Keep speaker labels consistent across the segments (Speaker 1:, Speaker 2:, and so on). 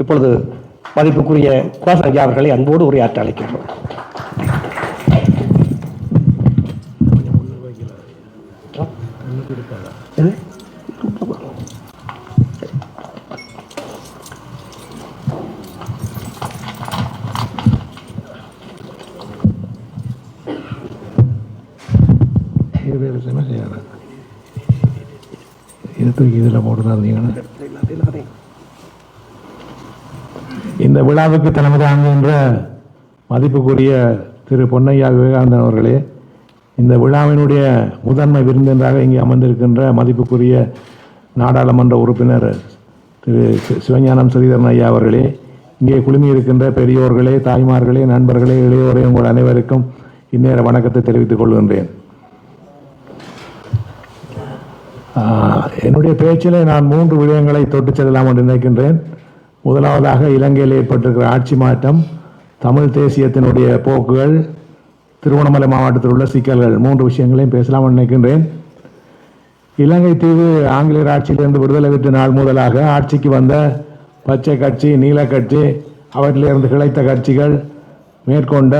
Speaker 1: இப்பொழுது மதிப்புக்குரிய கோசன் ஐயா அவர்களை அன்போடு உரையாற்ற அழைக்கின்றோம் எது?
Speaker 2: இது வேறு என்ன செய்யணும் இது தூக்கி இதில் போட்டுருந்தீங்கன்னா இந்த விழாவுக்கு தலைமை தாங்குகின்ற மதிப்புக்குரிய திரு பொன்னையா விவேகானந்தன் அவர்களே இந்த விழாவினுடைய முதன்மை விருந்தினராக இங்கே அமர்ந்திருக்கின்ற மதிப்புக்குரிய நாடாளுமன்ற உறுப்பினர் திரு சிவஞானம் ஸ்ரீதரன் ஐயா அவர்களே இங்கே குழுமி இருக்கின்ற பெரியோர்களே தாய்மார்களே நண்பர்களே இளையோரே உங்கள் அனைவருக்கும் இந்நேர வணக்கத்தை தெரிவித்துக் கொள்கின்றேன். என்னுடைய பேச்சிலே நான் மூன்று விடயங்களை தொட்டு செல்லலாம் என்று நினைக்கின்றேன். முதலாவதாக இலங்கையில் ஏற்பட்டிருக்கிற ஆட்சி மாற்றம் தமிழ் தேசியத்தினுடைய போக்குகள் திருவண்ணாமலை மாவட்டத்தில் உள்ள சிக்கல்கள் மூன்று விஷயங்களையும் பேசலாம் நினைக்கின்றேன். இலங்கை தீவு ஆங்கிலேயர் ஆட்சியிலிருந்து விடுதலை பெற்ற நாள் முதலாக ஆட்சிக்கு வந்த பச்சை கட்சி நீல கட்சி அவற்றிலிருந்து கிளைத்த கட்சிகள் மேற்கொண்ட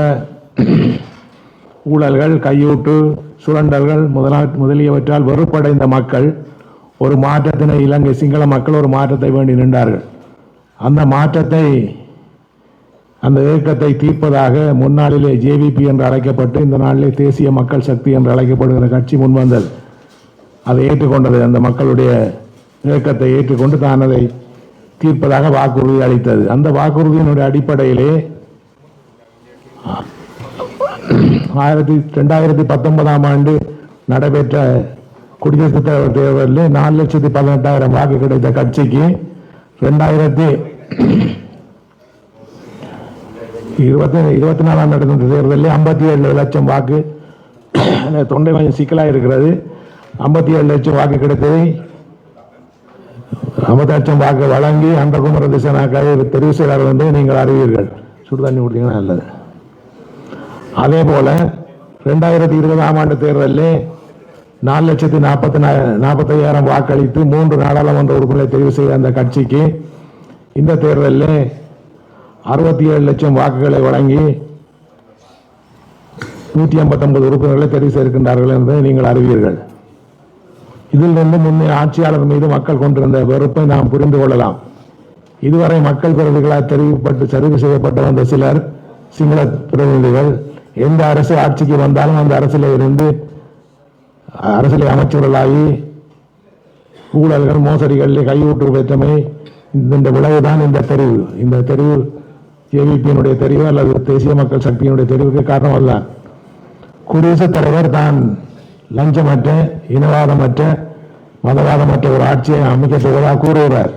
Speaker 2: ஊழல்கள் கையூட்டு சுரண்டல்கள் முதலா முதலியவற்றால் வெறுப்படைந்த மக்கள் ஒரு மாற்றத்தினை இலங்கை சிங்கள மக்கள் ஒரு மாற்றத்தை வேண்டி நின்றார்கள். அந்த மாற்றத்தை அந்த இயக்கத்தை தீர்ப்பதாக முன்னாளிலே ஜேவிபி என்று அழைக்கப்பட்டு இந்த நாளிலே தேசிய மக்கள் சக்தி என்று அழைக்கப்படுகிற கட்சி முன்வந்தது அதை ஏற்றுக்கொண்டது அந்த மக்களுடைய இயக்கத்தை ஏற்றுக்கொண்டு தான் அதை தீர்ப்பதாக வாக்குறுதி அளித்தது. அந்த வாக்குறுதியினுடைய அடிப்படையிலே ஆயிரத்தி ரெண்டாயிரத்தி பத்தொன்பதாம் ஆண்டு நடைபெற்ற குடியரசுத் தலைவர் தேர்தலில் நாலு லட்சத்தி பதினெட்டாயிரம் வாக்கு கிடைத்த கட்சிக்கு ரெண்டாயிரத்தி இருபத்தி இருபத்தி நாலாம் நடந்த தேர்தலில் ஐம்பத்தி ஏழு லட்சம் வாக்கு தொண்டை கொஞ்சம் சிக்கலாக இருக்கிறது. ஐம்பத்தி ஏழு லட்சம் வாக்கு கிடைத்ததை ஐம்பது லட்சம் வாக்கு வழங்கி அந்த குமர திசைனாக்காக தெரிவு செய்கிறார்கள் வந்து நீங்கள் அறிவீர்கள். சுடு தண்ணி கொடுத்தீங்கன்னா நல்லது. அதே போல் ரெண்டாயிரத்தி இருபதாம் ஆண்டு தேர்தலில் நாலு லட்சத்தி நாற்பத்தி நாற்பத்தையாயிரம் வாக்களித்து மூன்று நாடாளுமன்ற உறுப்பினரை தெரிவு செய்த அந்த கட்சிக்கு இந்த தேர்தலில் அறுபத்தி ஏழு லட்சம் வாக்குகளை வழங்கி நூற்றி ஐம்பத்தொன்பது உறுப்பினர்களை தெரிவு செய்திருக்கின்றார்கள் என்பதை நீங்கள் அறிவீர்கள். இதிலிருந்து முன்னே ஆட்சியாளர் மீது மக்கள் கொண்டிருந்த வெறுப்பை நாம் புரிந்து கொள்ளலாம். இதுவரை மக்கள் பிரதிகளாக தெரிவிப்பட்டு சரிவு செய்யப்பட்டு வந்த சிலர் சிங்கள பிரதிநிதிகள் எந்த அரசு ஆட்சிக்கு வந்தாலும் அந்த அரசில் இருந்து அரசியல் அமைச்சர்களாகி ஊழல்கள் மோசடிகளில் கையூட்டு பெற்றமை இந்த விளைவுதான் இந்த தெரிவு. இந்த தெரிவு ஜேவிபியினுடைய தெரிவு அல்லது தேசிய மக்கள் சக்தியினுடைய தெரிவுக்கு காரணம் அல்ல குடியரசுத் தலைவர் தான் லஞ்சமற்ற இனவாதமற்ற மதவாதமற்ற ஒரு ஆட்சியை அமைக்க செய்வதாக கூறுகிறார்.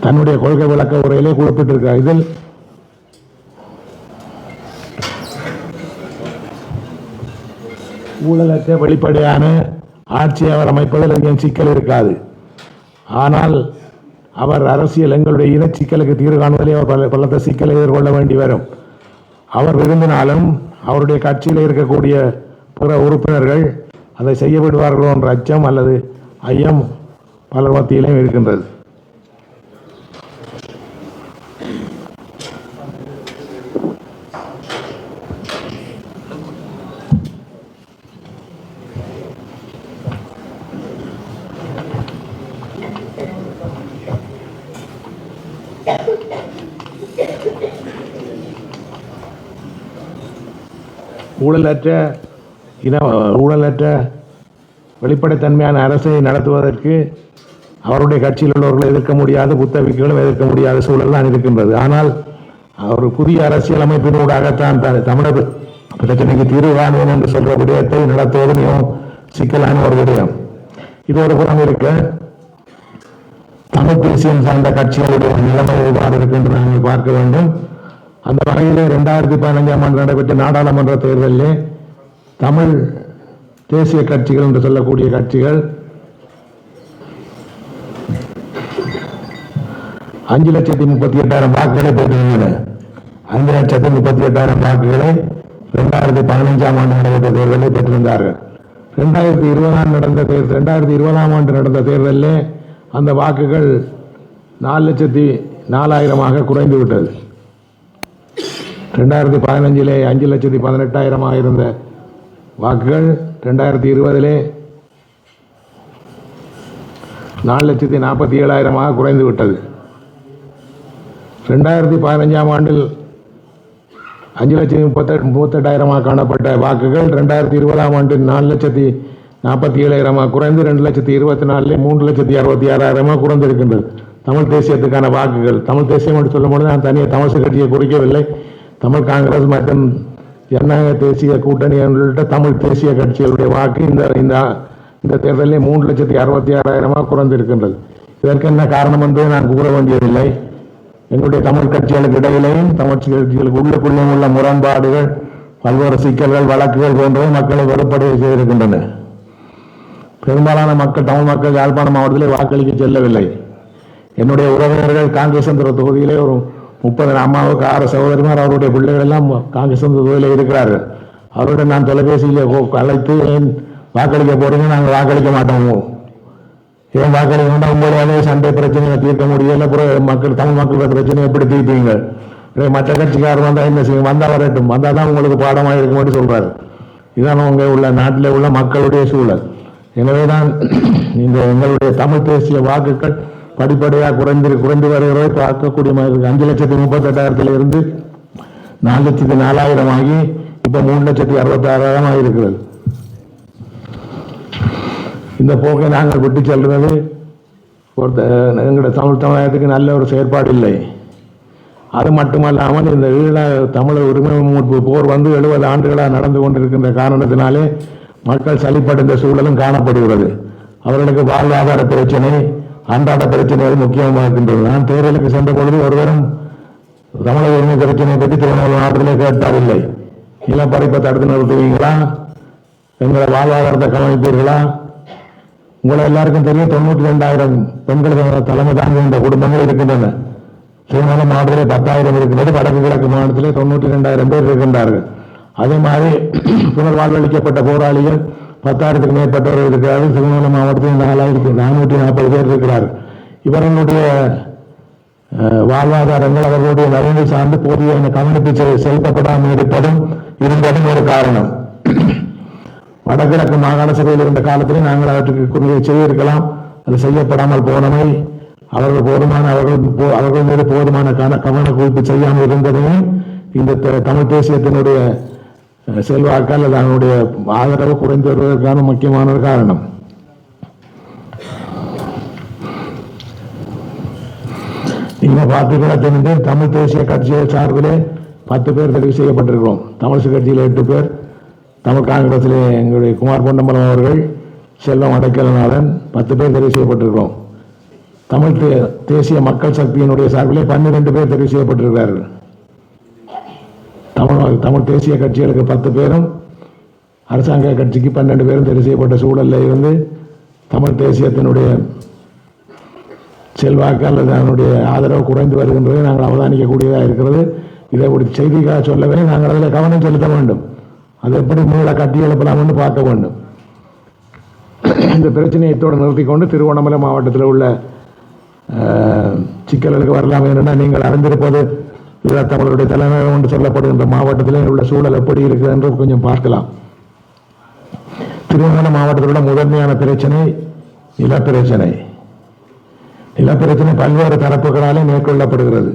Speaker 2: தன்னுடைய கொள்கை விளக்க உரையிலே குறிப்பிட்டிருக்கிறார். இதில் ஊழலற்ற வெளிப்படையான ஆட்சியை அவர் அமைப்பதில் எங்கேயும் சிக்கல் இருக்காது. ஆனால் அவர் அரசியல் எங்களுடைய இன சிக்கலுக்கு தீர்வு காணுவதிலே அவர் பல பலத்த சிக்கலை எதிர்கொள்ள வேண்டி வரும். அவர் விரும்பினாலும் அவருடைய கட்சியில் இருக்கக்கூடிய பிற உறுப்பினர்கள் அதை செய்யப்படுவார்களோ என்ற அச்சம் அல்லது ஐயம் பலர் மத்தியிலும் இருக்கின்றது. ஊழலற்ற இன ஊழலற்ற வெளிப்படைத்தன்மையான அரசை நடத்துவதற்கு அவருடைய கட்சியில் உள்ளவர்களை எதிர்க்க முடியாத புத்தவிகளும் எதிர்க்க முடியாத சூழல் தான் இருக்கின்றது. ஆனால் அவர் புதிய அரசியலமைப்பினூடாகத்தான் தமிழர் பிரச்சனைக்கு தீர்வு காணுவேன் என்று சொல்ற விடயத்தை நடத்துவது மிகவும் சிக்கலான ஒரு விடயம். இது ஒரு புறம் இருக்க தமிழ் தேசியம் சார்ந்த கட்சிகளுடைய நிலைமை எவ்வாறு இருக்கு என்று நாங்கள் பார்க்க வேண்டும். அந்த வகையில் ரெண்டாயிரத்தி பதினஞ்சாம் ஆண்டு நடைபெற்ற நாடாளுமன்ற தேர்தலில் தமிழ் தேசிய கட்சிகள் என்று சொல்லக்கூடிய கட்சிகள் அஞ்சு லட்சத்தி முப்பத்தி எட்டாயிரம் வாக்குகளை பெற்றிருந்தன. அஞ்சு லட்சத்தி முப்பத்தி எட்டாயிரம் வாக்குகளை ரெண்டாயிரத்தி பதினஞ்சாம் ஆண்டு நடைபெற்ற தேர்தலில் பெற்றிருந்தார்கள். ரெண்டாயிரத்தி இருபதாம் நடந்த தேர்தல் ரெண்டாயிரத்தி இருபதாம் ஆண்டு நடந்த தேர்தலில் அந்த வாக்குகள் நாலு லட்சத்தி நாலாயிரமாக குறைந்து விட்டது ரெண்டாயிரத்தி பதினஞ்சிலே அஞ்சு லட்சத்தி பதினெட்டாயிரமாக இருந்த வாக்குகள் ரெண்டாயிரத்தி இருபதிலே நாலு லட்சத்தி நாற்பத்தி ஏழாயிரமாக குறைந்து விட்டது ரெண்டாயிரத்தி பதினஞ்சாம் ஆண்டில் அஞ்சு லட்சத்தி முப்பத்தெட்டு முப்பத்தெட்டாயிரமாக காணப்பட்ட வாக்குகள் ரெண்டாயிரத்தி இருபதாம் ஆண்டில் நாலு லட்சத்தி நாற்பத்தி ஏழாயிரமாக குறைந்து ரெண்டு லட்சத்தி இருபத்தி நாலு மூன்று லட்சத்தி அறுபத்தி ஆறாயிரமாக குறைந்திருக்கின்றது. தமிழ் தேசியத்துக்கான வாக்குகள். தமிழ் தேசியம் என்று சொல்லும்போது நான் தனியாக தமிழ் கட்சியை குறிக்கவில்லை. தமிழ் காங்கிரஸ் மற்றும் ஜனநாயக தேசிய கூட்டணி உள்ளிட்ட தமிழ் தேசிய கட்சிகளுடைய வாக்கு இந்த இந்த இந்த தேர்தலில் மூன்று லட்சத்தி அறுபத்தி ஆறாயிரமாக குறைந்திருக்கின்றது. இதற்கு என்ன காரணம் என்று நான் கூற வேண்டியதில்லை. எங்களுடைய தமிழ் கட்சிகளுக்கு இடையிலேயும் தமிழ் கட்சிகளுக்கு உள்ளுக்குள்ளேயும் உள்ள முரண்பாடுகள் பல்வேறு சிக்கல்கள் வழக்குகள் போன்றவை மக்களை வெறுப்படைய செய்திருக்கின்றன. பெரும்பாலான மக்கள் தமிழ் மக்கள் யாழ்ப்பாணம் மாவட்டத்திலே வாக்களிக்க செல்லவில்லை. என்னுடைய உறவினர்கள் காங்கிரஸ் என்ற தொகுதியிலே ஒரு முப்பது அம்மாவுக்கு ஆறு சகோதரிமார் அவருடைய பிள்ளைகள் எல்லாம் காங்கிரஸ் தொகுதியில் இருக்கிறார்கள். அவருடன் நான் தொலைபேசியில் கோ- அழைத்து ஏன் வாக்களிக்க போறீங்க? நாங்கள் வாக்களிக்க மாட்டோம். ஏன் வாக்களிக்க வேண்டாம் உங்களுடைய சண்டை பிரச்சனையை தீர்க்க முடியல அப்புறம் மக்கள் தமிழ் மக்களோட பிரச்சனையை எப்படி தீர்ப்பீங்க? மற்ற கட்சிக்காரர் வந்தால் என்ன செய்யும்? வந்தால் வரட்டும். வந்தால் தான் உங்களுக்கு பாடமாக இருக்கும் மாதிரி சொல்கிறாரு இதான் உங்க உள்ள நாட்டில் உள்ள மக்களுடைய சூழல். எனவேதான் இந்த எங்களுடைய தமிழ் தேசிய வாக்குகள் படிப்படியாக குறைந்து குறைந்து வருகிறதை பார்க்கக்கூடிய மாதிரி அஞ்சு லட்சத்தி முப்பத்தெட்டாயிரத்துல இருந்து நாலு லட்சத்தி நாலாயிரம் ஆகி இப்ப மூணு லட்சத்தி அறுபத்தாறாயிரம் ஆகியிருக்கிறது. இந்த போக்கை நாங்கள் விட்டு செல்வது ஒருத்த எங்களுடைய தமிழ் சமுதாயத்துக்கு நல்ல ஒரு செயற்பாடு இல்லை. அது மட்டுமல்லாமல் இந்த ஈழ தமிழர் உரிமை மீட்பு போர் வந்து எழுபது ஆண்டுகளாக நடந்து கொண்டிருக்கின்ற காரணத்தினாலே மக்கள் சளிப்படைந்த சூழலும் காணப்படுகிறது. அவர்களுக்கு வாழ்வாதார பிரச்சனை அன்றாட பிரச்சனைகள் முக்கியமாக இருக்கின்றது நான் தேர்தலுக்கு சென்ற பொழுது ஒருவரும் தமிழக உரிமை பிரச்சனையை பற்றி திருவண்ணாமலை மாவட்டத்திலே கேட்டாரில்லை. இளப்படைப்பை தடுத்து நிறுத்துவீங்களா எங்களை வாழ்வாதாரத்தை கவனிப்பீர்களா? உங்களை எல்லாருக்கும் தெரியும் தொண்ணூற்றி ரெண்டாயிரம் பெண்கள் தலைமை தாங்குகின்ற குடும்பங்கள் இருக்கின்றன. திருமணம் மாவட்டத்திலே பத்தாயிரம் இருக்கிறது வடக்கு கிழக்கு மாவட்டத்திலே தொண்ணூற்றி ரெண்டாயிரம் பேர் இருக்கின்றார்கள். அதே மாதிரி புனர்வாழ்வளிக்கப்பட்ட போராளிகள் பத்தாயிரத்துக்கு மேற்பட்டவர்கள் இருக்கிறார்கள். திருவண்ணாமலை மாவட்டத்தில் நாலாயிரத்தி நானூற்றி நாற்பது பேர் இருக்கிறார் இவர்களுடைய வாழ்வாதாரங்கள் அவர்களுடைய நலன்கள் சார்ந்து போதிய கவனிப்பு செலுத்தப்படாமல் இருப்பதும் இருந்ததும் ஒரு காரணம். வடகிழக்கு மாகாண சபையில் இருந்த காலத்தில் நாங்கள் அவற்றுக்கு குறிய செய்திருக்கலாம். அது செய்யப்படாமல் போனமை அவர்கள் போதுமான அவர்கள் போ- அவர்கள் மீது போதுமான கவன குவிப்பு செய்யாமல் இருந்ததையும் இந்த த- தமிழ் தேசியத்தினுடைய செல்வாக்கால் தன்னுடைய ஆதரவு குறைந்து வருவதற்கான முக்கியமான ஒரு காரணம். இங்கே பார்த்தீங்கன்னா தெரிந்து தமிழ் தேசிய கட்சியை சார்பிலே பத்து பேர் தெரிவு செய்யப்பட்டிருக்கிறோம். தமிழ் கட்சியில் எட்டு பேர் தமிழ் காங்கிரஸில் எங்களுடைய குமார் பொன்னம்பலம் அவர்கள் செல்வம் அடைக்கலநாதன் பத்து பேர் தெரிவு செய்யப்பட்டிருக்கிறோம். தமிழ் தே- தேசிய மக்கள் சக்தியினுடைய சார்பிலே பன்னிரெண்டு பேர் தெரிவு செய்யப்பட்டிருக்கிறார்கள். தமிழ் தேசிய கட்சிகளுக்கு பத்து பேரும் அரசாங்க கட்சிக்கு பன்னெண்டு பேரும் தெரிவு செய்யப்பட்ட சூழல்ல இருந்து தமிழ் தேசியத்தினுடைய செல்வாக்கு அல்லது அதனுடைய ஆதரவு குறைந்து வருகின்றதை நாங்கள் அவதானிக்கக்கூடியதாக இருக்கிறது. இதை ஒரு செய்திக்காக சொல்லவே நாங்கள் அதில் கவனம் செலுத்த வேண்டும். அதை எப்படி மீள கட்டி எழுப்பலாம்னு என்று பார்க்க வேண்டும். இந்த பிரச்சனையை இத்தோடு நிறுத்திக் கொண்டு திருவண்ணாமலை மாவட்டத்தில் உள்ள சிக்கல்களுக்கு வரலாம். என்னென்னா நீங்கள் அறிந்திருப்பது தமிழருடைய தலைநகரம் என்று சொல்லப்படுகின்ற மாவட்டத்தில் உள்ள சூழல் எப்படி இருக்குது என்று கொஞ்சம் பார்க்கலாம். திருவண்ணாமலை மாவட்டத்தில் உள்ள முதன்மையான பிரச்சனை நிலப்பிரச்சனை. நிலப்பிரச்சனை பல்வேறு தரப்புகளாலே மேற்கொள்ளப்படுகிறது.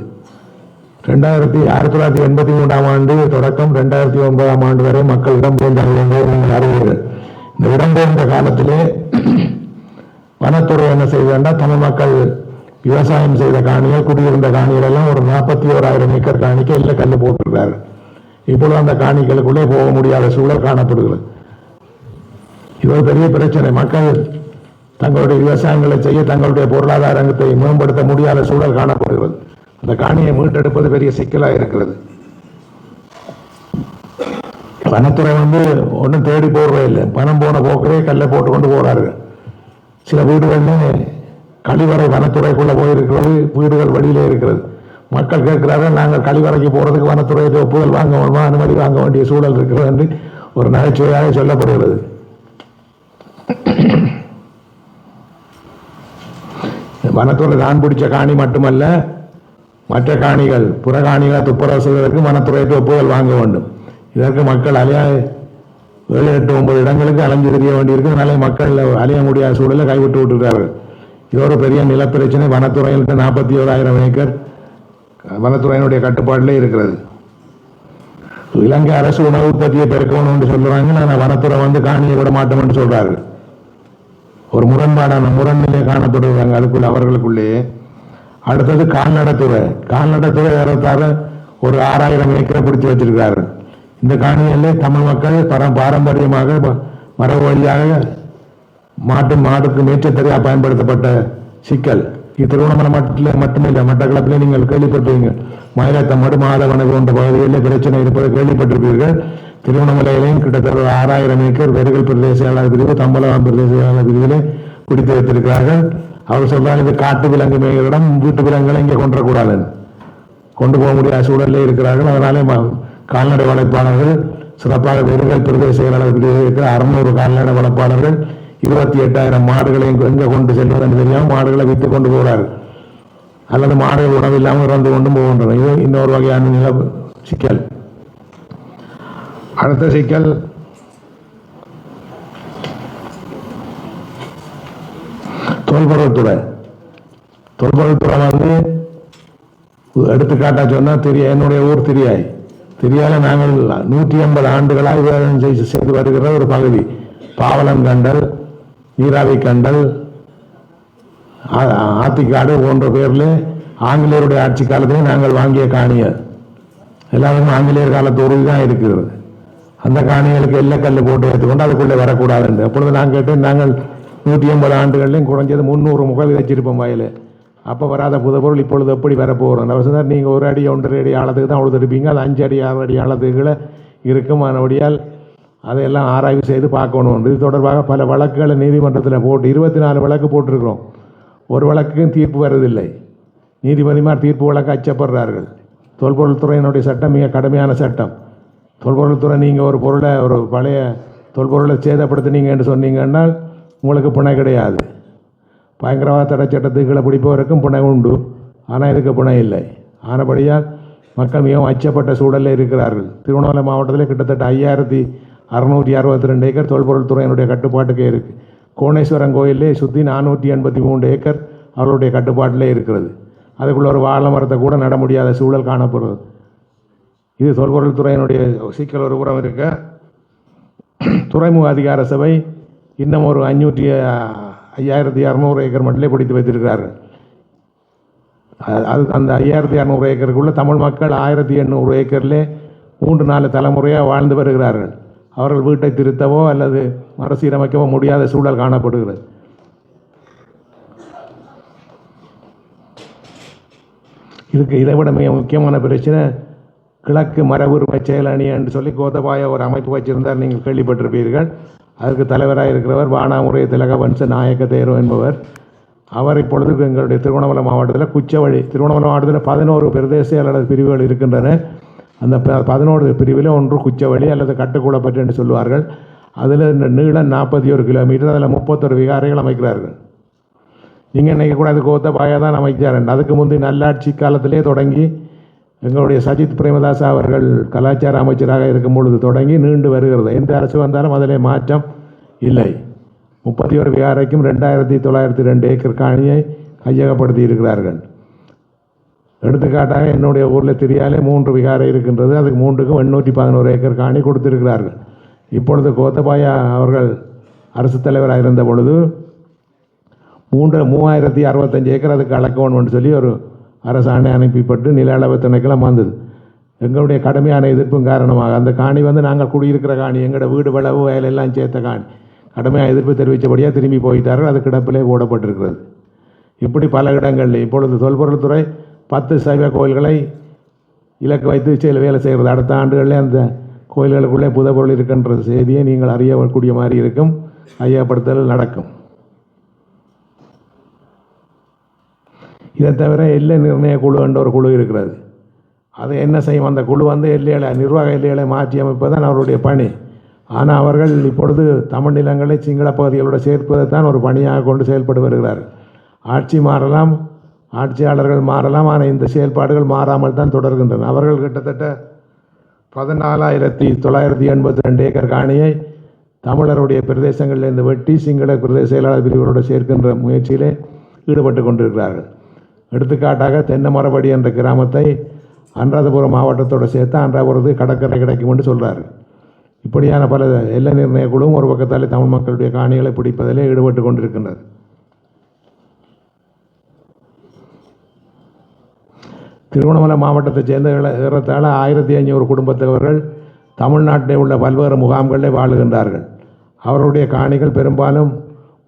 Speaker 2: ரெண்டாயிரத்தி ஆயிரத்தி தொள்ளாயிரத்தி எண்பத்தி மூன்றாம் ஆண்டு தொடக்கம் ரெண்டாயிரத்தி ஒன்பதாம் ஆண்டு வரை மக்கள் இடம்பெயர்ந்தார்கள் என்று நீங்கள் அறிவீர்கள் இந்த இடம்பெயர்ந்த காலத்திலே வனத்துறை என்ன செய்தாண்டா தமிழ் மக்கள் விவசாயம் செய்த காணிகள் குடியிருந்த காணிகள் எல்லாம் ஒரு நாற்பத்தி ஓராயிரம் ஏக்கர் காணிக்கு எல்லாம் கல் போட்டிருக்காரு. இப்பொழுது அந்த காணிகளுக்குள்ளே போக முடியாத சூழல் காணப்படுகிறது. இது ஒரு பெரிய பிரச்சனை. மக்கள் தங்களுடைய விவசாயங்களை செய்ய தங்களுடைய பொருளாதாரத்தை மேம்படுத்த முடியாத சூழல் காணப்படுகிறது. அந்த காணியை மீட்டெடுப்பது பெரிய சிக்கலாக இருக்கிறது. வனத்துறை வந்து ஒன்றும் தேடி போடுறதே இல்லை. பணம் போன போக்கவே கல்லை போட்டு கொண்டு போறார்கள் சில வீடுகளில் கழிவறை வனத்துறைக்குள்ள போயிருக்கிறது வீடுகள் வெளியிலே இருக்கிறது. மக்கள் கேட்கிறார்கள் நாங்கள் கழிவறைக்கு போறதுக்கு வனத்துறை ஒப்புதல் வாங்க வேணுமா? அனுமதி வாங்க வேண்டிய சூழல் இருக்கிறது என்று ஒரு நகைச்சுவையாக சொல்லப்படுகிறது. வனத்துறை தான் பிடிச்ச காணி மட்டுமல்ல மற்ற காணிகள் புற காணிகளை துப்புரவு செய்வதற்கு வனத்துறைக்கு ஒப்புதல் வாங்க வேண்டும். இதற்கு மக்கள் அலையா ஏழு எட்டு ஒன்பது இடங்களுக்கு அலைஞ்சு தெரிய வேண்டியிருக்கு அதனால மக்கள் அலைய முடியாத சூழலை கைவிட்டு விட்டுருக்கார்கள் இது ஒரு பெரிய நிலப்பிரச்சனை. வனத்துறையிட்ட நாற்பத்தி ஓராயிரம் ஏக்கர் வனத்துறையினுடைய கட்டுப்பாட்டிலே இருக்கிறது. இலங்கை அரசு உணவு உற்பத்தியை பெருக்கணும்னு சொல்றாங்க. ஆனால் வனத்துறை வந்து காணியை விட மாட்டோம்னு சொல்றார்கள் ஒரு முரண்பாடான முரண்நிலை காணப்படுறாங்க. அதுக்குள்ள அவர்களுக்குள்ளே அடுத்தது கால்நடைத்துறை கால்நடைத்துறை ஏறத்தாழ ஒரு ஆறாயிரம் ஏக்கரை பிடிச்சு வச்சிருக்காரு. இந்த காணியிலே தமிழ் மக்கள் பர பாரம்பரியமாக மரபு வழியாக மாட்டு மாடுக்கு மேய்ச்சத்தறியா பயன்படுத்தப்பட்ட சிக்கல். இது திருவண்ணாமலை மட்டத்தில் மட்டுமில்லை மட்டக்களப்பில் நீங்கள் கேள்விப்பட்டிருப்பீங்க. மயிலத்தமடு மாதவன போன்ற பகுதிகளில் பிரச்சனை இருப்பதை கேள்விப்பட்டிருப்பீர்கள். திருவண்ணாமலையிலையும் கிட்டத்தட்ட ஒரு ஆறாயிரம் ஏக்கர் வெறுகல் பிரதேச ஏழாவது பிரிவு தம்பலம் பிரதேச ஏழாவது பிரிவிலே பிடித்து வைத்திருக்கிறார்கள். அவர் சொல்றாங்க இது காட்டு விலங்கு மேயரிடம் வீட்டு விலங்குகளை இங்கே கொண்டு கொண்டு போக முடியாத சூழலில் இருக்கிறார்கள். அதனாலே கால்நடை வளர்ப்பாளர்கள் சிறப்பாக வெறுகல் பிரதேச ஏழாவது பிரிவு இருக்கிற அறுநூறு கால்நடை வளர்ப்பாளர்கள் இருபத்தி எட்டாயிரம் மாடுகளை எங்கே கொண்டு செல்வது என்று தெரியாமல் மாடுகளை விற்று கொண்டு போகிறார் அல்லது மாடுகள் உணவு இல்லாமல் இறந்து கொண்டும் போகின்றன இது இன்னொரு வகையான நில சிக்கல். அடுத்த சிக்கல். தொல்பொருள்துறை தொல்பொருள்துறை வந்து எடுத்துக்காட்டா சொன்னால் தெரிய என்னுடைய ஊர் திரியாய். திரியால நாங்கள் நூற்றி ஐம்பது ஆண்டுகளாக செய்து செய்து வருகிற ஒரு பகுதி. பாவலங்கண்டல் கண்டல் நீராவி கண்டல் ஆ- ஆத்திக்காடு போன்ற பேரில் ஆங்கிலேயருடைய ஆட்சி காலத்திலே நாங்கள் வாங்கிய காணிகள். எல்லாருமே ஆங்கிலேயர் காலத்து உறுதி தான் இருக்கிறது. அந்த காணிகளுக்கு எல்லக்கல் போட்டு வைத்துக்கொண்டு அதுக்குள்ளே வரக்கூடாது என்று. அப்பொழுது நான் கேட்டேன் நாங்கள் நூற்றி ஐம்பது ஆண்டுகள்லையும் குறைஞ்சது முந்நூறு முகம் வச்சிருப்போம் வயல். அப்போ வராத புதுப்பொருள் இப்பொழுது எப்படி வரப்போகிறோம் அவசரம் நீங்கள் ஒரு அடி ஒன்றரை அடி ஆழத்துக்கு தான் உழுதுருப்பீங்க அது அஞ்சு அடி ஆறு அடி ஆழத்துக்குள்ள இருக்கும் ஆனபடியால் அதையெல்லாம் ஆராய்வு செய்து பார்க்கணும். இது தொடர்பாக பல வழக்குகளை நீதிமன்றத்தில் போட்டு இருபத்தி நாலு வழக்கு போட்டிருக்கிறோம். ஒரு வழக்குக்கும் தீர்ப்பு வருவதில்லை நீதிபதிமார் தீர்ப்பு வழக்கு அச்சப்படுறார்கள். தொல்பொருள் துறையினுடைய சட்டம் மிக கடுமையான சட்டம். தொல்பொருள் துறை நீங்கள் ஒரு பொருளை ஒரு பழைய தொல்பொருளை சேதப்படுத்தினீங்கன்னு சொன்னீங்கன்னால் உங்களுக்கு பிணை கிடையாது. பயங்கரவாத தடை சட்டத்துக்களை பிடிப்பவருக்கும் பிணை உண்டு. ஆனால் இதுக்கு பிணை இல்லை. ஆனபடியால் மக்கள் மிகவும் அச்சப்பட்ட சூழலில் இருக்கிறார்கள். திருவண்ணாமலை மாவட்டத்தில் கிட்டத்தட்ட ஐயாயிரத்தி அறுநூற்றி அறுபத்தி ரெண்டு ஏக்கர் தொல்பொருள் துறையினுடைய கட்டுப்பாட்டுக்கே இருக்குது கோணேஸ்வரன் கோயிலே சுற்றி நானூற்றி எண்பத்தி மூன்று ஏக்கர் அவர்களுடைய கட்டுப்பாட்டிலே இருக்கிறது. அதுக்குள்ள ஒரு வாழை மரத்தை கூட நட முடியாத சூழல் காணப்படுறது இது தொல்பொருள் துறையினுடைய சிக்கல் ஒரு புறம் இருக்க. துறைமுக அதிகார சபை இன்னும் ஒரு அஞ்சூற்றி ஐயாயிரத்தி இரநூறு ஏக்கர் மட்டிலே பிடித்து வைத்திருக்கிறார்கள். அது அது- அந்த ஐயாயிரத்தி இரநூறு ஏக்கருக்குள்ளே தமிழ் மக்கள் ஆயிரத்தி எண்ணூறு ஏக்கர்லே மூன்று நாலு தலைமுறையாக வாழ்ந்து வருகிறார்கள். அவர்கள் வீட்டை திருத்தவோ அல்லது மறுசீரமைக்கவோ முடியாத சூழல் காணப்படுகிறது. இதுக்கு இதை விட மிக முக்கியமான பிரச்சனை கிழக்கு மரபுரிமை செயலணி என்று சொல்லி கோத்தபாய ஒரு அமைப்பு வச்சிருந்தார். நீங்கள் கேள்விப்பட்டிருப்பீர்கள். அதற்கு தலைவராக இருக்கிறவர் வானாமுறை திலகவன்ச நாயக்க தேரோ என்பவர். அவர் இப்பொழுது எங்களுடைய திருவண்ணாமலை மாவட்டத்தில் குச்சவழி திருவண்ணாமலை மாவட்டத்தில் பதினோரு பிரதேச அல்லது பிரிவுகள் இருக்கின்றன. அந்த ப- பதினோரு பிரிவில் ஒன்று குச்சவழி அல்லது கட்டுக்குளப்பட்டு என்று சொல்லுவார்கள். அதில் நீளம் நாற்பத்தி ஒரு கிலோமீட்டர் அதில் முப்பத்தொரு விகாரைகள் அமைக்கிறார்கள். நீங்கள் நினைக்கக்கூடாது கூட அது கோத்த பாயா தான் அமைச்சார் அதுக்கு முந்தி நல்லாட்சி காலத்திலே தொடங்கி எங்களுடைய சஜித் பிரேமதாஸ் அவர்கள் கலாச்சார அமைச்சராக இருக்கும் பொழுது தொடங்கி நீண்டு வருகிறது. எந்த அரசு வந்தாலும் அதிலே மாற்றம் இல்லை. முப்பத்தி ஒரு விகாரைக்கும் ரெண்டாயிரத்தி தொள்ளாயிரத்தி ரெண்டு ஏக்கர் காணியை கையகப்படுத்தி இருக்கிறார்கள். எடுத்துக்காட்டாக என்னுடைய ஊரில் தெரியாலே மூன்று விகாரை இருக்கின்றது. அதுக்கு மூன்றுக்கும் எண்ணூற்றி பதினோரு ஏக்கர் காணி கொடுத்திருக்கிறார்கள். இப்பொழுது கோத்தபாயா அவர்கள் அரசு தலைவராக இருந்த பொழுது மூன்று மூவாயிரத்தி அறுபத்தஞ்சு ஏக்கர் அதுக்கு அளக்கணும்னு சொல்லி ஒரு அரசாணை அனுப்பிப்பட்டு நில அளவு திணைக்கெல்லாம் வந்தது. எங்களுடைய கடுமையான எதிர்ப்பும் காரணமாக அந்த காணி வந்து நாங்கள் குடியிருக்கிற காணி எங்களோட வீடு விளவு வயலெல்லாம் சேர்த்த காணி. கடுமையாக எதிர்ப்பு தெரிவித்தபடியாக திரும்பி போயிட்டார்கள். அது கிடப்பிலே போடப்பட்டிருக்கிறது. இப்படி பல இடங்களில் இப்பொழுது தொல்பொருள் துறை பத்து சைவ கோயில்களை இலக்கு வைத்து சில வேலை செய்கிறது. அடுத்த ஆண்டுகளில் அந்த கோயில்களுக்குள்ளே புதப்பொருள் இருக்கின்ற செய்தியை நீங்கள் அறியக்கூடிய மாதிரி இருக்கும். ஐயப்படுத்தல் நடக்கும். இதை தவிர எல்லை நிர்ணய குழு என்ற ஒரு குழு இருக்கிறது. அது என்ன செய்யும்? அந்த குழு வந்து எல்லைகளை நிர்வாக எல்லைகளை மாற்றி அமைப்பதுதான் அவருடைய பணி. ஆனால் அவர்கள் இப்பொழுது தமிழ் நிலங்களை சிங்கள பகுதிகளோடு சேர்ப்பதை தான் ஒரு பணியாக கொண்டு செயல்பட்டு வருகிறார்கள். ஆட்சி மாறலாம் ஆட்சியாளர்கள் மாறலாம் ஆனால் இந்த செயல்பாடுகள் மாறாமல் தான் தொடர்கின்றன. அவர்கள் கிட்டத்தட்ட பதினாலாயிரத்தி தொள்ளாயிரத்தி எண்பத்தி ரெண்டு ஏக்கர் காணியை தமிழருடைய பிரதேசங்களிலிருந்து வெட்டி சிங்கள பிரதேச செயலாளர் பிரிவுகளோடு சேர்க்கின்ற முயற்சியிலே ஈடுபட்டு கொண்டிருக்கிறார்கள். எடுத்துக்காட்டாக தென்னமரபடி என்ற கிராமத்தை அனுராதபுரம் மாவட்டத்தோடு சேர்த்து அன்றாபுரத்துக்கு கடற்கரை கிடைக்கும் என்று சொல்கிறார் இப்படியான பல எல்லை நிர்ணய குழுவும் ஒரு பக்கத்தாலே தமிழ் மக்களுடைய காணிகளை பிடிப்பதிலே ஈடுபட்டு கொண்டிருக்கின்றது. திருவண்ணாமலை மாவட்டத்தைச் சேர்ந்த ஏறத்தாழ ஆயிரத்தி ஐநூறு குடும்பத்தவர்கள் தமிழ்நாட்டில் உள்ள பல்வேறு முகாம்களில் வாழுகின்றார்கள். அவருடைய காணிகள் பெரும்பாலும்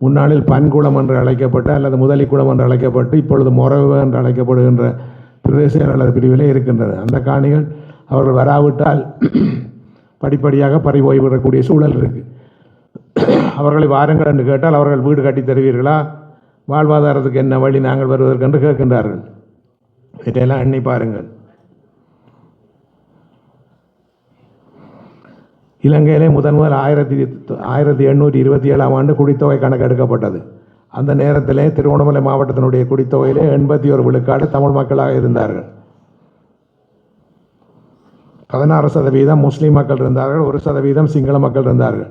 Speaker 2: முன்னாளில் பன்குளம் என்று அழைக்கப்பட்ட அல்லது முதலிக்குளம் என்று அழைக்கப்பட்டு இப்பொழுது மொரவு என்று அழைக்கப்படுகின்ற பிரதேச செயலாளர் பிரிவிலே இருக்கின்றது. அந்த காணிகள் அவர்கள் வராவிட்டால் படிப்படியாக பறி போய்விடக்கூடிய சூழல் இருக்குது அவர்களை வாருங்கள் என்று கேட்டால் அவர்கள் வீடு கட்டி தருவீர்களா? வாழ்வாதாரத்துக்கு என்ன வழி? நாங்கள் வருவதற்கு என்று கேட்கின்றார்கள். இதையெல்லாம் எண்ணி பாருங்கள் இலங்கையிலே முதன் முதல் ஆயிரத்தி ஆயிரத்தி எண்ணூற்றி இருபத்தி ஏழாம் ஆண்டு குடித்தொகை கணக்கு எடுக்கப்பட்டது அந்த நேரத்திலே திருவண்ணாமலை மாவட்டத்தினுடைய குடித்தொகையிலே எண்பத்தி ஒரு விழுக்காடு தமிழ் மக்களாக இருந்தார்கள் பதினாறு சதவீதம் முஸ்லீம் மக்கள் இருந்தார்கள் ஒரு சதவீதம் சிங்கள மக்கள் இருந்தார்கள்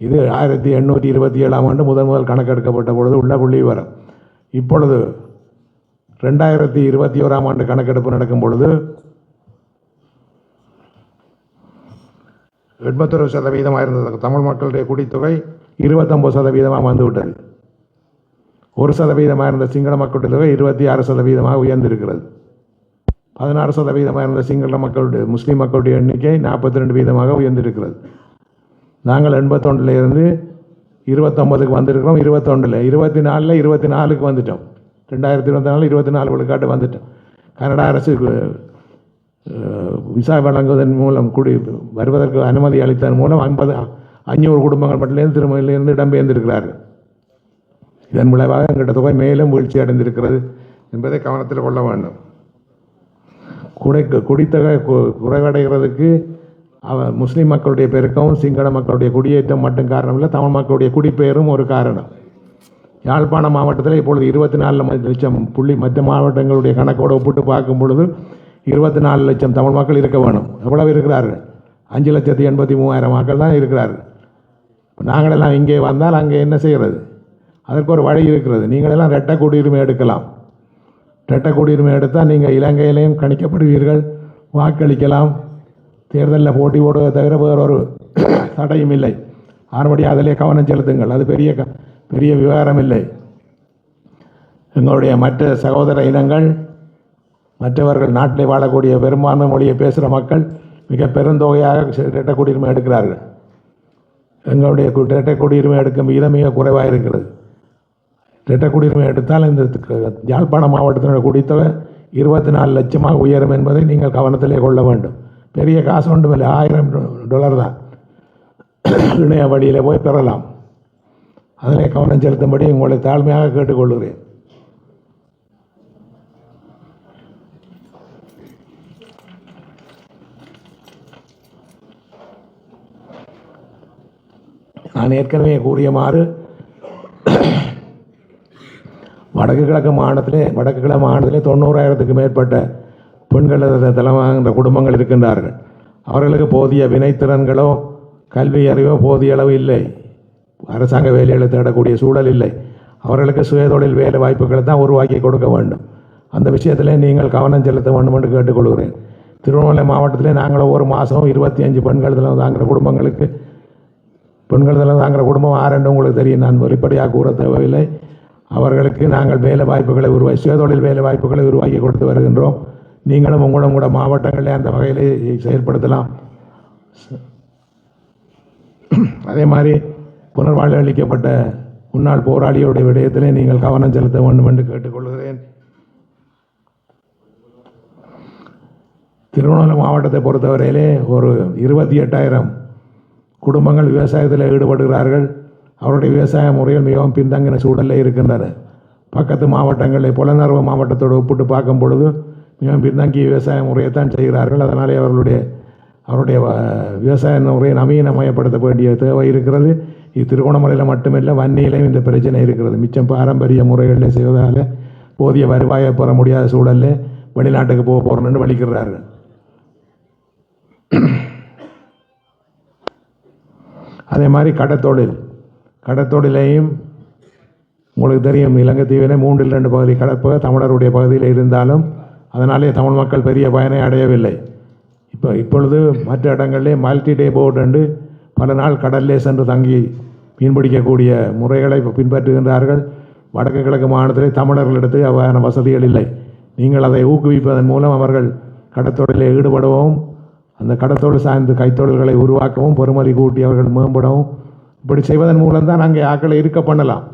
Speaker 2: இது ஆயிரத்தி எண்ணூற்றி இருபத்தி ஏழாம் ஆண்டு முதன் முதல் கணக்கெடுக்கப்பட்ட பொழுது உள்ள புள்ளி வரும் இப்பொழுது ரெண்டாயிரத்தி இருபத்தி ஓராம் ஆண்டு கணக்கெடுப்பு நடக்கும் பொழுது எண்பத்தொரு சதவீதமாக இருந்தது தமிழ் மக்களுடைய குடித்தொகை இருபத்தொம்பது சதவீதமாக வந்துவிட்டது. ஒரு சதவீதமாக இருந்த சிங்கள மக்களுடைய தொகை இருபத்தி ஆறு சதவீதமாக உயர்ந்திருக்கிறது. பதினாறு சதவீதமாக இருந்த சிங்கள மக்களுடைய முஸ்லீம் மக்களுடைய எண்ணிக்கை நாற்பத்தி ரெண்டு வீதமாக உயர்ந்திருக்கிறது. நாங்கள் எண்பத்தொன்றில் இருந்து இருபத்தொம்பதுக்கு வந்திருக்கிறோம். இருபத்தொன்றில் இருபத்தி நாலில் இருபத்தி நாலுக்கு வந்துட்டோம். ரெண்டாயிரத்தி இருபத்தி நாலு இருபத்தி நாலு விழுக்காட்டு வந்துட்டோம். கனடா அரசு விசா வழங்குவதன் மூலம் குடி வருவதற்கு அனுமதி அளித்ததன் மூலம் ஐம்பது அஞ்சூறு குடும்பங்கள் மட்டும் திருமலையிலிருந்து இடம்பெயர்ந்திருக்கிறார்கள். இதன் விளைவாக எங்கள்கிட்ட தொகை மேலும் வீழ்ச்சி அடைந்திருக்கிறது என்பதை கவனத்தில் கொள்ள வேண்டும். குடை குடித்தொகை குறைவடைகிறதுக்கு அவ முஸ்லீம் மக்களுடைய பெருக்கம் சிங்கள மக்களுடைய குடியேற்றம் மட்டும் காரணம் இல்லை தமிழ் மக்களுடைய குடிப்பெயரும் ஒரு காரணம். யாழ்ப்பாணம் மாவட்டத்தில் இப்பொழுது இருபத்தி நாலு லட்சம் புள்ளி மற்ற மாவட்டங்களுடைய கணக்கோடு ஒப்பிட்டு பார்க்கும் பொழுது இருபத்தி நாலு லட்சம் தமிழ் மக்கள் இருக்க வேணும் எவ்வளவு இருக்கிறார்கள்? அஞ்சு லட்சத்தி எண்பத்தி மூவாயிரம் மக்கள் தான் இருக்கிறார்கள். இப்போ நாங்களெல்லாம் இங்கே வந்தால் அங்கே என்ன செய்கிறது அதற்கு ஒரு வழி இருக்கிறது. நீங்களெல்லாம் ரெட்டை குடியுரிமை எடுக்கலாம். ரெட்டை குடியுரிமை எடுத்தால் நீங்கள் இலங்கையிலையும் கணிக்கப்படுவீர்கள். வாக்களிக்கலாம். தேர்தலில் போட்டி போடுவதை தவிர வேறொரு தடையும் இல்லை. ஆறுபடி அதிலே கவனம் செலுத்துங்கள். அது பெரிய க- பெரிய விவகாரம் இல்லை எங்களுடைய மற்ற சகோதர இனங்கள் மற்றவர்கள் நாட்டில் வாழக்கூடிய பெரும்பான்மை மொழியை பேசுகிற மக்கள் மிக பெருந்தொகையாக இரட்டை குடியுரிமை எடுக்கிறார்கள். எங்களுடைய கு- இரட்டை குடியுரிமை எடுக்கும் விகிதம் மிக குறைவாக இருக்கிறது. இரட்டை குடியுரிமை எடுத்தால் இந்த யாழ்ப்பாண மாவட்டத்தினுடைய குடித்தொகை இருபத்தி நாலு லட்சமாக உயரும் என்பதை நீங்கள் கவனத்திலே கொள்ள வேண்டும். பெரிய காசு ஒன்றும் இல்லை ஆயிரம் டாலர் தான். இணைய வழியில் போய் பெறலாம். அதிலே கவனம் செலுத்தும்படி உங்களை தாழ்மையாக கேட்டுக்கொள்கிறேன். நான் ஏற்கனவே கூறியமாறு வடக்கு கிழக்கு மாநிலத்திலே வடக்கு கிழக்கு மாநிலத்திலே தொண்ணூறாயிரத்துக்கு மேற்பட்ட பெண்கள் தலைவாகின்ற குடும்பங்கள் இருக்கின்றார்கள். அவர்களுக்கு போதிய வினைத்திறன்களோ கல்வி அறிவோ போதிய அளவு இல்லை. அரசாங்க வேலைகளை தேடக்கூடிய சூழல் இல்லை. அவர்களுக்கு சுயதொழில் வேலை வாய்ப்புகளை தான் உருவாக்கி கொடுக்க வேண்டும். அந்த விஷயத்தில் நீங்கள் கவனம் செலுத்த வேண்டும் என்று கேட்டுக்கொள்கிறேன். திருவண்ணாமலை மாவட்டத்திலே நாங்கள் ஒவ்வொரு மாதம் இருபத்தி அஞ்சு பெண்கள் தாங்கிற குடும்பங்களுக்கு பெண்கள் தலை தாங்கிற குடும்பம் ஆரெண்டு உங்களுக்கு தெரியும். நான் வெளிப்படையாக கூற தேவையில்லை. அவர்களுக்கு நாங்கள் வேலை வாய்ப்புகளை உருவாக்கி சுயதொழில் வேலை வாய்ப்புகளை உருவாக்கி கொடுத்து வருகின்றோம். நீங்களும் உங்களும் கூட மாவட்டங்களில் அந்த வகையிலே செயல்படுத்தலாம். அதே மாதிரி புனர்வாழ்வு அளிக்கப்பட்ட முன்னாள் போராளியோடைய விடயத்திலே நீங்கள் கவனம் செலுத்த வேண்டும் என்று கேட்டுக்கொள்கிறேன். திருவண்ணாமலை மாவட்டத்தை பொறுத்தவரையிலே ஒரு இருபத்தி எட்டாயிரம் குடும்பங்கள் விவசாயத்தில் ஈடுபடுகிறார்கள். அவருடைய விவசாய முறைகள் மிகவும் பின்தங்கின சூழலில் இருக்கின்றன. பக்கத்து மாவட்டங்களில் புலனர்வு மாவட்டத்தோடு ஒப்பிட்டு பார்க்கும் பொழுது மிகவும் பின்தங்கிய விவசாய முறையை தான் செய்கிறார்கள். அதனாலே அவர்களுடைய அவருடைய விவசாய முறையை நவீனமயப்படுத்த வேண்டிய தேவை இருக்கிறது. இது திருகோணமலையில் மட்டுமில்லை வன்னியிலையும் இந்த பிரச்சனை இருக்கிறது. மிச்சம் பாரம்பரிய முறைகளில் செய்வதால் போதிய வருவாயை பெற முடியாத சூழலில் வெளிநாட்டுக்கு போக போகிறோன்னு வலிக்கிறார்கள். அதே மாதிரி கடத்தொழில். கடத்தொழிலையும் உங்களுக்கு தெரியும் இலங்கை தீவிலே மூன்றில் ரெண்டு பகுதி கடற்பக தமிழருடைய பகுதியில் இருந்தாலும் அதனாலே தமிழ் மக்கள் பெரிய பயனை அடையவில்லை. இப்போ இப்பொழுது மற்ற இடங்களிலே மல்டி டே போர்டு என்று பல நாள் கடல்லே சென்று தங்கி மீன்பிடிக்கக்கூடிய முறைகளை பின்பற்றுகின்றார்கள். வடக்கு கிழக்கு மாநிலத்திலே தமிழர்களிடத்தில் அவ்வாறான வசதிகள் இல்லை. நீங்கள் அதை ஊக்குவிப்பதன் மூலம் அவர்கள் கடத்தொழிலே ஈடுபடவும் அந்த கடத்தொழில் சார்ந்த கைத்தொழில்களை உருவாக்கவும் பொறுமதி கூட்டி அவர்கள் மேம்படவும் இப்படி செய்வதன் மூலம்தான் அங்கே ஆக்களை இருக்க பண்ணலாம்.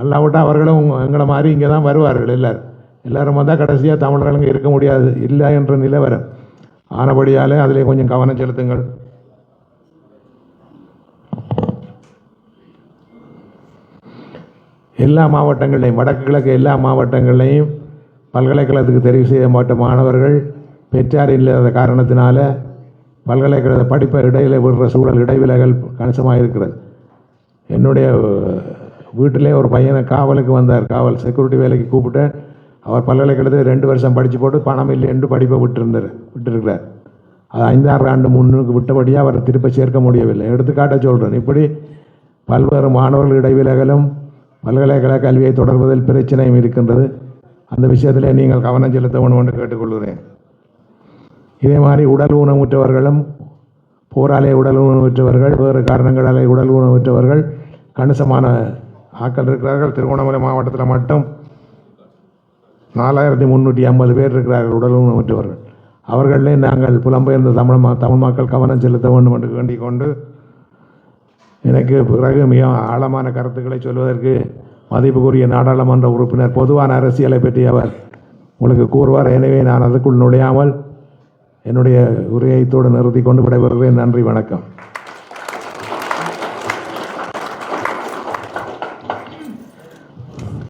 Speaker 2: அல்லாவிட்டால் அவர்களும் எங்களை மாதிரி இங்கே தான் வருவார்கள் எல்லோரும். எல்லோரும் வந்தால் கடைசியாக தமிழர்கள் இங்கே இருக்க முடியாது இல்லை என்ற நிலை வரும். ஆனபடியாலே அதிலே கொஞ்சம் கவனம் செலுத்துங்கள். எல்லா மாவட்டங்களையும் வடக்கு கிழக்கு எல்லா மாவட்டங்களையும் பல்கலைக்கழகத்துக்கு தெரிவு செய்யப்பட்ட மாணவர்கள் பெற்றார் இல்லாத காரணத்தினால பல்கலைக்கழக படிப்பை இடையில விடுற சூழல் இடைவிலகல் கணிசமாக இருக்கிறது என்னுடைய வீட்டிலே ஒரு பையனை காவலுக்கு வந்தார். காவல் செக்யூரிட்டி வேலைக்கு கூப்பிட்டு அவர் பல்கலைக்கழகத்தில் ரெண்டு வருஷம் படித்து போட்டு பணம் இல்லை என்று படிப்பை விட்டுருந்தார் விட்டுருக்கிறார். அது ஐந்தாறு ஆண்டு முன்னுக்கு விட்டபடியாக அவரை திருப்பி சேர்க்க முடியவில்லை. எடுத்துக்காட்ட சொல்கிறேன் இப்படி பல்வேறு மாணவர்கள் இடைவிலகலும் பல்கலைக்கழக கல்வியை தொடர்வதில் பிரச்சனையும் இருக்கின்றது. அந்த விஷயத்தில் நீங்கள் கவனம் செலுத்த வேண்டும் என்று கேட்டுக்கொள்கிறேன். இதே மாதிரி உடல் ஊனமுற்றவர்களும் போராலே உடல் ஊனமுற்றவர்கள் வேறு காரணங்களாலே உடல் ஊனமுற்றவர்கள் கணிசமான ஆக்கள் இருக்கிறார்கள். திருவண்ணாமலை மாவட்டத்தில் மட்டும் நாலாயிரத்தி முந்நூற்றி ஐம்பது பேர் இருக்கிறார்கள் உடல் ஊனமுற்றவர்கள். அவர்களே நாங்கள் புலம்பெயர்ந்த தமிழ் ம- தமிழ் மக்கள் கவனம் செலுத்த வேண்டும் என்று வேண்டிக் கொண்டு எனக்கு பிறகு மிக ஆழமான கருத்துக்களை சொல்வதற்கு மதிப்புக்குரிய நாடாளுமன்ற உறுப்பினர் பொதுவான அரசியலை பற்றி அவர் உங்களுக்கு கூறுவார். எனவே நான் அதுக்குள் நுழையாமல் என்னுடைய உரையத்தோடு நிறுத்தி கொண்டு விடைபெறுகிறேன். நன்றி வணக்கம்.